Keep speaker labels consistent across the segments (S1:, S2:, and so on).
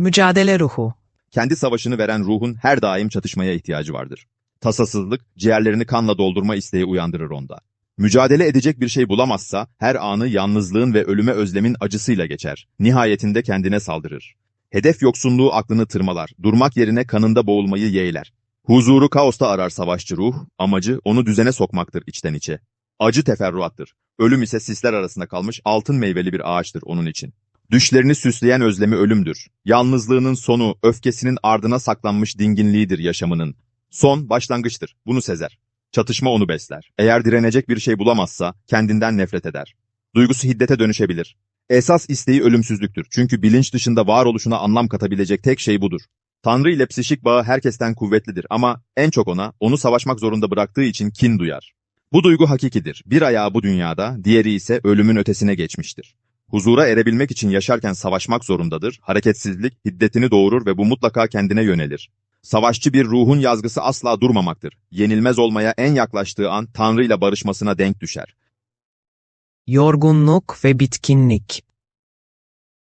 S1: Mücadele ruhu.
S2: Kendi savaşını veren ruhun her daim çatışmaya ihtiyacı vardır. Tasasızlık, ciğerlerini kanla doldurma isteği uyandırır onda. Mücadele edecek bir şey bulamazsa, her anı yalnızlığın ve ölüme özlemin acısıyla geçer. Nihayetinde kendine saldırır. Hedef yoksunluğu aklını tırmalar, durmak yerine kanında boğulmayı yeğler. Huzuru kaosta arar savaşçı ruh, amacı onu düzene sokmaktır içten içe. Acı teferruattır. Ölüm ise sisler arasında kalmış altın meyveli bir ağaçtır onun için. Düşlerini süsleyen özlemi ölümdür. Yalnızlığının sonu, öfkesinin ardına saklanmış dinginliğidir yaşamının. Son başlangıçtır, bunu sezer. Çatışma onu besler. Eğer direnecek bir şey bulamazsa kendinden nefret eder. Duygusu hiddete dönüşebilir. Esas isteği ölümsüzlüktür. Çünkü bilinç dışında varoluşuna anlam katabilecek tek şey budur. Tanrı ile psişik bağı herkesten kuvvetlidir ama en çok ona, onu savaşmak zorunda bıraktığı için kin duyar. Bu duygu hakikidir. Bir ayağı bu dünyada, diğeri ise ölümün ötesine geçmiştir. Huzura erebilmek için yaşarken savaşmak zorundadır, hareketsizlik hiddetini doğurur ve bu mutlaka kendine yönelir. Savaşçı bir ruhun yazgısı asla durmamaktır. Yenilmez olmaya en yaklaştığı an Tanrı ile barışmasına denk düşer.
S1: Yorgunluk ve bitkinlik.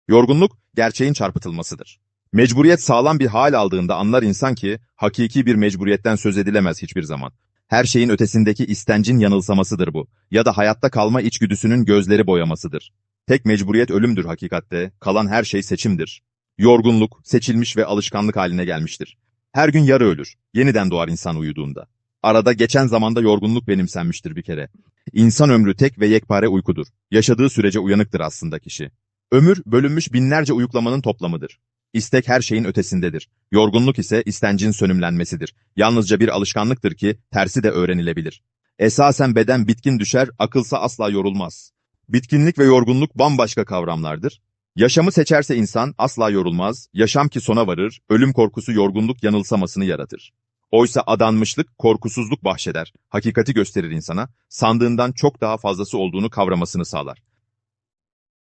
S2: Yorgunluk, gerçeğin çarpıtılmasıdır. Mecburiyet sağlam bir hal aldığında anlar insan ki, hakiki bir mecburiyetten söz edilemez hiçbir zaman. Her şeyin ötesindeki istencin yanılsamasıdır bu. Ya da hayatta kalma içgüdüsünün gözleri boyamasıdır. Tek mecburiyet ölümdür hakikatte, kalan her şey seçimdir. Yorgunluk, seçilmiş ve alışkanlık haline gelmiştir. Her gün yarı ölür, yeniden doğar insan uyuduğunda. Arada geçen zamanda yorgunluk benimsenmiştir bir kere. İnsan ömrü tek ve yekpare uykudur. Yaşadığı sürece uyanıktır aslında kişi. Ömür, bölünmüş binlerce uyuklamanın toplamıdır. İstek her şeyin ötesindedir. Yorgunluk ise istencin sönümlenmesidir. Yalnızca bir alışkanlıktır ki tersi de öğrenilebilir. Esasen beden bitkin düşer, akılsa asla yorulmaz. Bitkinlik ve yorgunluk bambaşka kavramlardır. Yaşamı seçerse insan asla yorulmaz, yaşam ki sona varır, ölüm korkusu yorgunluk yanılsamasını yaratır. Oysa adanmışlık korkusuzluk bahşeder, hakikati gösterir insana, sandığından çok daha fazlası olduğunu kavramasını sağlar.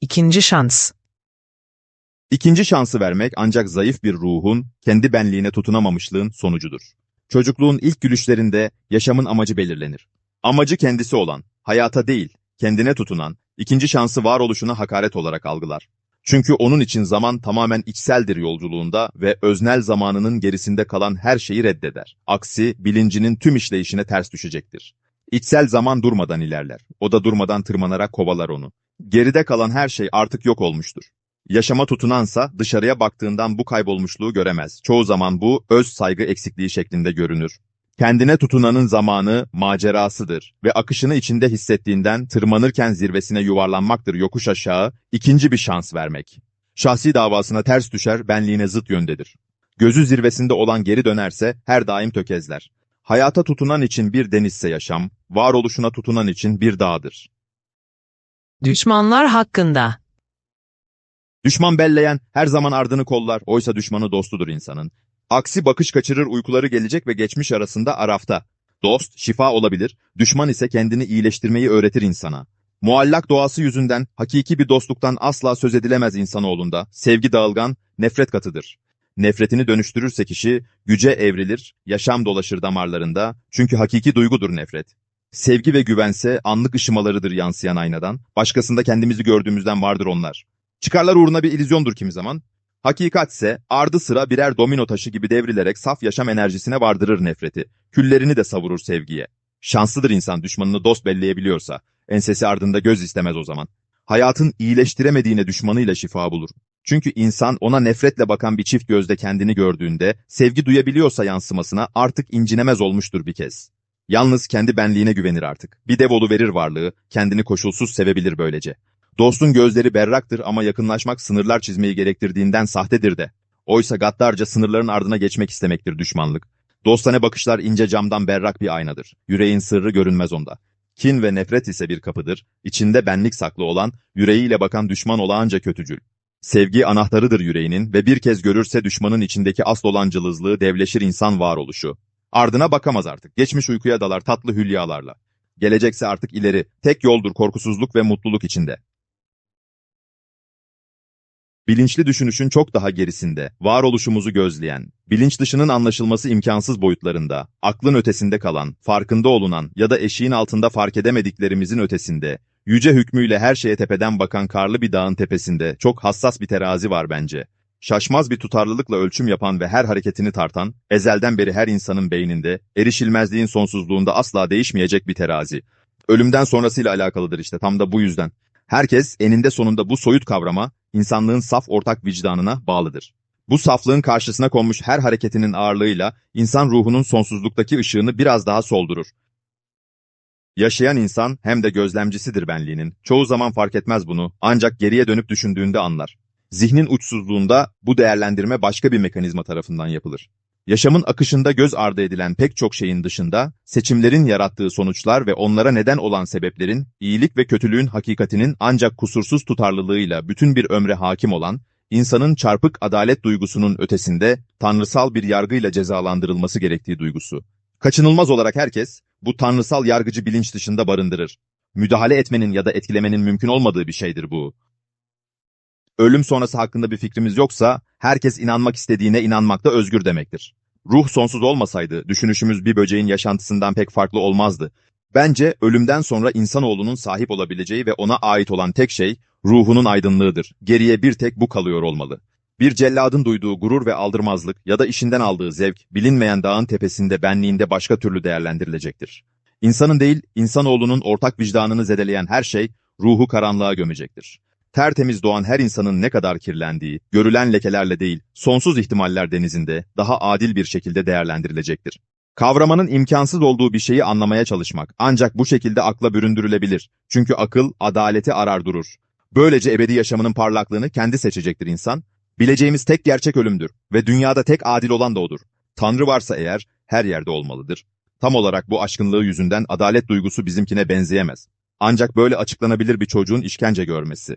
S1: İkinci şans.
S2: İkinci şansı vermek ancak zayıf bir ruhun, kendi benliğine tutunamamışlığın sonucudur. Çocukluğun ilk gülüşlerinde yaşamın amacı belirlenir. Amacı kendisi olan, hayata değil, kendine tutunan, ikinci şansı varoluşuna hakaret olarak algılar. Çünkü onun için zaman tamamen içseldir yolculuğunda ve öznel zamanının gerisinde kalan her şeyi reddeder. Aksi, bilincinin tüm işleyişine ters düşecektir. İçsel zaman durmadan ilerler. O da durmadan tırmanarak kovalar onu. Geride kalan her şey artık yok olmuştur. Yaşama tutunansa dışarıya baktığından bu kaybolmuşluğu göremez. Çoğu zaman bu öz saygı eksikliği şeklinde görünür. Kendine tutunanın zamanı macerasıdır ve akışını içinde hissettiğinden tırmanırken zirvesine yuvarlanmaktır yokuş aşağı, ikinci bir şans vermek. Şahsi davasına ters düşer, benliğine zıt yöndedir. Gözü zirvesinde olan geri dönerse her daim tökezler. Hayata tutunan için bir denizse yaşam, varoluşuna tutunan için bir dağdır.
S1: Düşmanlar hakkında.
S2: Düşman belleyen her zaman ardını kollar, oysa düşmanı dostudur insanın. Aksi bakış kaçırır uykuları gelecek ve geçmiş arasında arafta. Dost, şifa olabilir, düşman ise kendini iyileştirmeyi öğretir insana. Muallak doğası yüzünden hakiki bir dostluktan asla söz edilemez insanoğlunda. Sevgi dağılgan, nefret katıdır. Nefretini dönüştürürse kişi, güce evrilir, yaşam dolaşır damarlarında, çünkü hakiki duygudur nefret. Sevgi ve güvense anlık ışımalarıdır yansıyan aynadan, başkasında kendimizi gördüğümüzden vardır onlar. Çıkarlar uğruna bir illüzyondur kimi zaman, Hakikatse ardı sıra birer domino taşı gibi devrilerek saf yaşam enerjisine vardırır nefreti. Küllerini de savurur sevgiye. Şanslıdır insan düşmanını dost belleyebiliyorsa. Ensesi ardında göz istemez o zaman. Hayatın iyileştiremediğine düşmanıyla şifa bulur. Çünkü insan ona nefretle bakan bir çift gözde kendini gördüğünde, sevgi duyabiliyorsa yansımasına artık incinemez olmuştur bir kez. Yalnız kendi benliğine güvenir artık. Bir dev verir varlığı, kendini koşulsuz sevebilir böylece. Dostun gözleri berraktır ama yakınlaşmak sınırlar çizmeyi gerektirdiğinden sahtedir de. Oysa gaddarca sınırların ardına geçmek istemektir düşmanlık. Dostane bakışlar ince camdan berrak bir aynadır. Yüreğin sırrı görünmez onda. Kin ve nefret ise bir kapıdır. İçinde benlik saklı olan, yüreğiyle bakan düşman olağanca kötücül. Sevgi anahtarıdır yüreğinin ve bir kez görürse düşmanın içindeki asıl olan cılızlığı devleşir insan varoluşu. Ardına bakamaz artık. Geçmiş uykuya dalar tatlı hülyalarla. Gelecekse artık ileri. Tek yoldur korkusuzluk ve mutluluk içinde. Bilinçli düşünüşün çok daha gerisinde, varoluşumuzu gözleyen, bilinç dışının anlaşılması imkansız boyutlarında, aklın ötesinde kalan, farkında olunan ya da eşiğin altında fark edemediklerimizin ötesinde, yüce hükmüyle her şeye tepeden bakan karlı bir dağın tepesinde çok hassas bir terazi var bence. Şaşmaz bir tutarlılıkla ölçüm yapan ve her hareketini tartan, ezelden beri her insanın beyninde, erişilmezliğin sonsuzluğunda asla değişmeyecek bir terazi. Ölümden sonrasıyla alakalıdır işte tam da bu yüzden. Herkes eninde sonunda bu soyut kavrama, insanlığın saf ortak vicdanına bağlıdır. Bu saflığın karşısına konmuş her hareketinin ağırlığıyla insan ruhunun sonsuzluktaki ışığını biraz daha soldurur. Yaşayan insan hem de gözlemcisidir benliğinin. Çoğu zaman fark etmez bunu ancak geriye dönüp düşündüğünde anlar. Zihnin uçsuzluğunda bu değerlendirme başka bir mekanizma tarafından yapılır. Yaşamın akışında göz ardı edilen pek çok şeyin dışında, seçimlerin yarattığı sonuçlar ve onlara neden olan sebeplerin, iyilik ve kötülüğün hakikatinin ancak kusursuz tutarlılığıyla bütün bir ömre hakim olan, insanın çarpık adalet duygusunun ötesinde tanrısal bir yargıyla cezalandırılması gerektiği duygusu. Kaçınılmaz olarak herkes, bu tanrısal yargıcı bilinç dışında barındırır. Müdahale etmenin ya da etkilemenin mümkün olmadığı bir şeydir bu. Ölüm sonrası hakkında bir fikrimiz yoksa, herkes inanmak istediğine inanmakta özgür demektir. Ruh sonsuz olmasaydı, düşünüşümüz bir böceğin yaşantısından pek farklı olmazdı. Bence ölümden sonra insanoğlunun sahip olabileceği ve ona ait olan tek şey, ruhunun aydınlığıdır. Geriye bir tek bu kalıyor olmalı. Bir celladın duyduğu gurur ve aldırmazlık ya da işinden aldığı zevk, bilinmeyen dağın tepesinde benliğinde başka türlü değerlendirilecektir. İnsanın değil, insanoğlunun ortak vicdanını zedeleyen her şey, ruhu karanlığa gömecektir. Tertemiz doğan her insanın ne kadar kirlendiği, görülen lekelerle değil, sonsuz ihtimaller denizinde daha adil bir şekilde değerlendirilecektir. Kavramanın imkansız olduğu bir şeyi anlamaya çalışmak ancak bu şekilde akla büründürülebilir. Çünkü akıl adaleti arar durur. Böylece ebedi yaşamının parlaklığını kendi seçecektir insan. Bileceğimiz tek gerçek ölümdür ve dünyada tek adil olan da odur. Tanrı varsa eğer her yerde olmalıdır. Tam olarak bu aşkınlığı yüzünden adalet duygusu bizimkine benzeyemez. Ancak böyle açıklanabilir bir çocuğun işkence görmesi.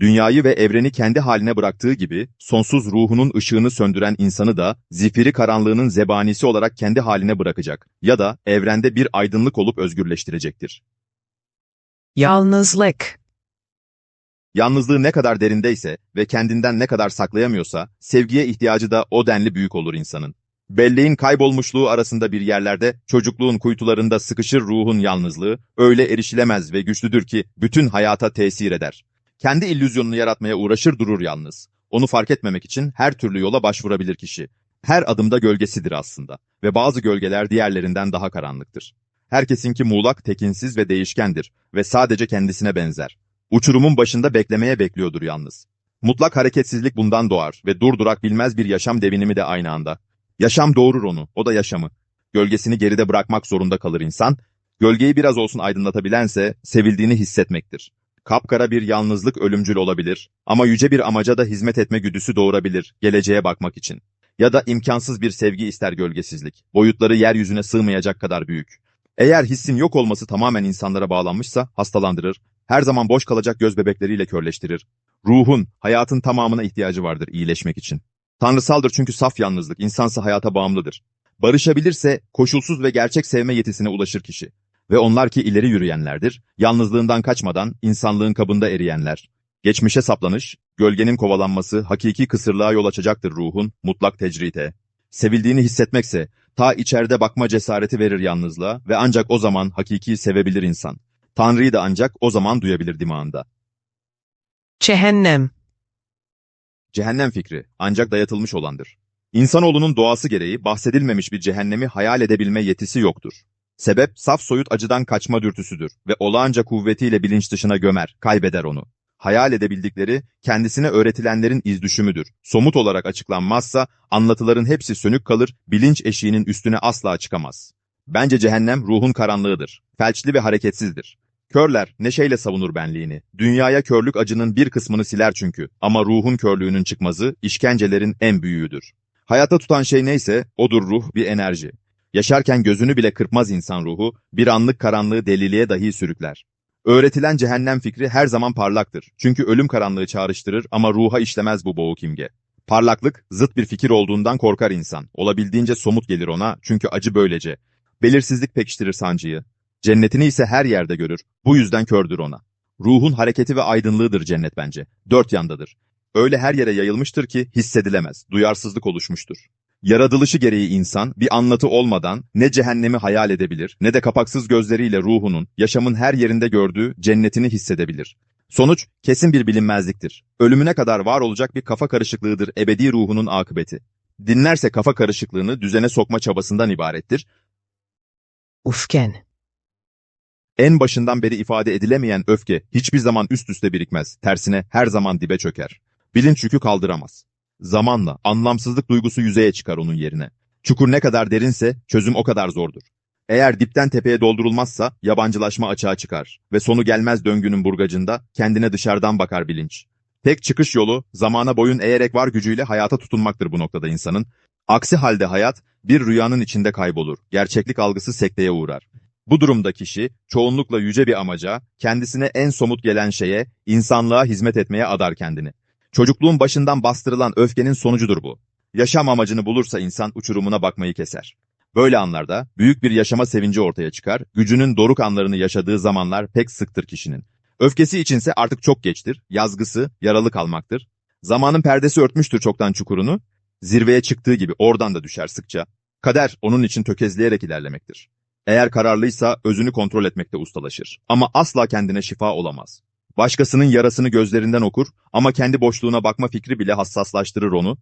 S2: Dünyayı ve evreni kendi haline bıraktığı gibi, sonsuz ruhunun ışığını söndüren insanı da, zifiri karanlığının zebanisi olarak kendi haline bırakacak ya da evrende bir aydınlık olup özgürleştirecektir.
S1: Yalnızlık.
S2: Yalnızlığı ne kadar derindeyse ve kendinden ne kadar saklayamıyorsa, sevgiye ihtiyacı da o denli büyük olur insanın. Belleğin kaybolmuşluğu arasında bir yerlerde, çocukluğun kuytularında sıkışır ruhun yalnızlığı, öyle erişilemez ve güçlüdür ki bütün hayata tesir eder. Kendi illüzyonunu yaratmaya uğraşır durur yalnız. Onu fark etmemek için her türlü yola başvurabilir kişi. Her adımda gölgesidir aslında ve bazı gölgeler diğerlerinden daha karanlıktır. Herkesinki muğlak, tekinsiz ve değişkendir ve sadece kendisine benzer. Uçurumun başında beklemeye bekliyordur yalnız. Mutlak hareketsizlik bundan doğar ve durdurak bilmez bir yaşam devinimi de aynı anda. Yaşam doğurur onu, o da yaşamı. Gölgesini geride bırakmak zorunda kalır insan. Gölgeyi biraz olsun aydınlatabilense sevildiğini hissetmektir. Kapkara bir yalnızlık ölümcül olabilir ama yüce bir amaca da hizmet etme güdüsü doğurabilir geleceğe bakmak için. Ya da imkansız bir sevgi ister gölgesizlik. Boyutları yeryüzüne sığmayacak kadar büyük. Eğer hissin yok olması tamamen insanlara bağlanmışsa hastalandırır, her zaman boş kalacak göz bebekleriyle körleştirir. Ruhun, hayatın tamamına ihtiyacı vardır iyileşmek için. Tanrısaldır çünkü saf yalnızlık, insansa hayata bağımlıdır. Barışabilirse koşulsuz ve gerçek sevme yetisine ulaşır kişi. Ve onlar ki ileri yürüyenlerdir, yalnızlığından kaçmadan insanlığın kabında eriyenler. Geçmişe saplanış, gölgenin kovalanması hakiki kısırlığa yol açacaktır ruhun, mutlak tecrite. Sevildiğini hissetmekse, ta içeride bakma cesareti verir yalnızlığa ve ancak o zaman hakiki sevebilir insan. Tanrı'yı da ancak o zaman duyabilir dimağında.
S1: Cehennem.
S2: Cehennem fikri ancak dayatılmış olandır. İnsanoğlunun doğası gereği bahsedilmemiş bir cehennemi hayal edebilme yetisi yoktur. Sebep saf soyut acıdan kaçma dürtüsüdür ve olağanca kuvvetiyle bilinç dışına gömer, kaybeder onu. Hayal edebildikleri kendisine öğretilenlerin izdüşümüdür. Somut olarak açıklanmazsa anlatıların hepsi sönük kalır, bilinç eşiğinin üstüne asla çıkamaz. Bence cehennem ruhun karanlığıdır. Felçli ve hareketsizdir. Körler neşeyle savunur benliğini. Dünyaya körlük acının bir kısmını siler çünkü. Ama ruhun körlüğünün çıkmazı işkencelerin en büyüğüdür. Hayata tutan şey neyse odur ruh bir enerji. Yaşarken gözünü bile kırpmaz insan ruhu, bir anlık karanlığı deliliğe dahi sürükler. Öğretilen cehennem fikri her zaman parlaktır. Çünkü ölüm karanlığı çağrıştırır ama ruha işlemez bu boğuk imge. Parlaklık, zıt bir fikir olduğundan korkar insan. Olabildiğince somut gelir ona çünkü acı böylece. Belirsizlik pekiştirir sancıyı. Cennetini ise her yerde görür. Bu yüzden kördür ona. Ruhun hareketi ve aydınlığıdır cennet bence. Dört yandadır. Öyle her yere yayılmıştır ki hissedilemez. Duyarsızlık oluşmuştur. Yaratılışı gereği insan bir anlatı olmadan ne cehennemi hayal edebilir ne de kapaksız gözleriyle ruhunun yaşamın her yerinde gördüğü cennetini hissedebilir. Sonuç kesin bir bilinmezliktir. Ölümüne kadar var olacak bir kafa karışıklığıdır ebedi ruhunun akıbeti. Dinlerse kafa karışıklığını düzene sokma çabasından ibarettir.
S1: Ufken.
S2: En başından beri ifade edilemeyen öfke hiçbir zaman üst üste birikmez. Tersine her zaman dibe çöker. Bilinç yükü kaldıramaz. Zamanla anlamsızlık duygusu yüzeye çıkar onun yerine. Çukur ne kadar derinse çözüm o kadar zordur. Eğer dipten tepeye doldurulmazsa yabancılaşma açığa çıkar ve sonu gelmez döngünün burgacında kendine dışarıdan bakar bilinç. Tek çıkış yolu zamana boyun eğerek var gücüyle hayata tutunmaktır bu noktada insanın. Aksi halde hayat bir rüyanın içinde kaybolur. Gerçeklik algısı sekteye uğrar. Bu durumda kişi çoğunlukla yüce bir amaca, kendisine en somut gelen şeye, insanlığa hizmet etmeye adar kendini. Çocukluğun başından bastırılan öfkenin sonucudur bu. Yaşam amacını bulursa insan uçurumuna bakmayı keser. Böyle anlarda büyük bir yaşama sevinci ortaya çıkar, gücünün doruk anlarını yaşadığı zamanlar pek sıktır kişinin. Öfkesi içinse artık çok geçtir, yazgısı, yaralı kalmaktır. Zamanın perdesi örtmüştür çoktan çukurunu, zirveye çıktığı gibi oradan da düşer sıkça. Kader onun için tökezleyerek ilerlemektir. Eğer kararlıysa özünü kontrol etmekte ustalaşır. Ama asla kendine şifa olamaz. Başkasının yarasını gözlerinden okur ama kendi boşluğuna bakma fikri bile hassaslaştırır onu.